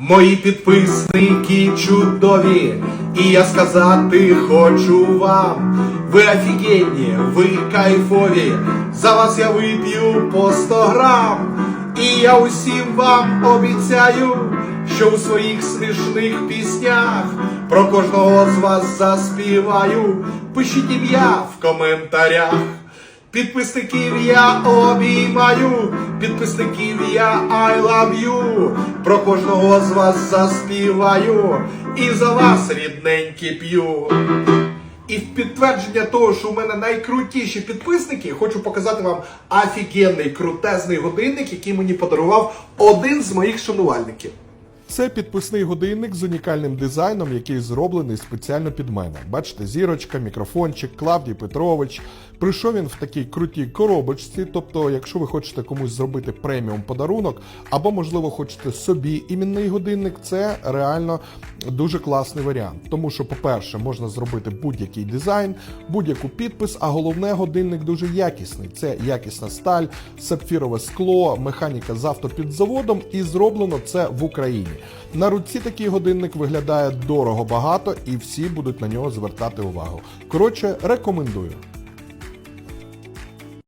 Мої підписники чудові, і я сказати хочу вам. Ви офігенні, ви кайфові, за вас я вип'ю по 100 грам. І я усім вам обіцяю, що у своїх смішних піснях про кожного з вас заспіваю. Пишіть ім'я в коментарях. Підписників я обіймаю, підписників я I love you. Про кожного з вас заспіваю і за вас рідненькі п'ю. І в підтвердження того, що у мене найкрутіші підписники, хочу показати вам офігенний крутезний годинник, який мені подарував один з моїх шанувальників. Це підписний годинник з унікальним дизайном, який зроблений спеціально під мене. Бачите, зірочка, мікрофончик, Клавдій Петрович. Прийшов він в такій крутій коробочці. Тобто, якщо ви хочете комусь зробити преміум подарунок, або, можливо, хочете собі іменний годинник, це реально дуже класний варіант. Тому що, по-перше, можна зробити будь-який дизайн, будь-яку підпис, а головне, годинник дуже якісний. Це якісна сталь, сапфірове скло, механіка з автопідзаводом, і зроблено це в Україні. На руці такий годинник виглядає дорого багато, і всі будуть на нього звертати увагу. Коротше, рекомендую.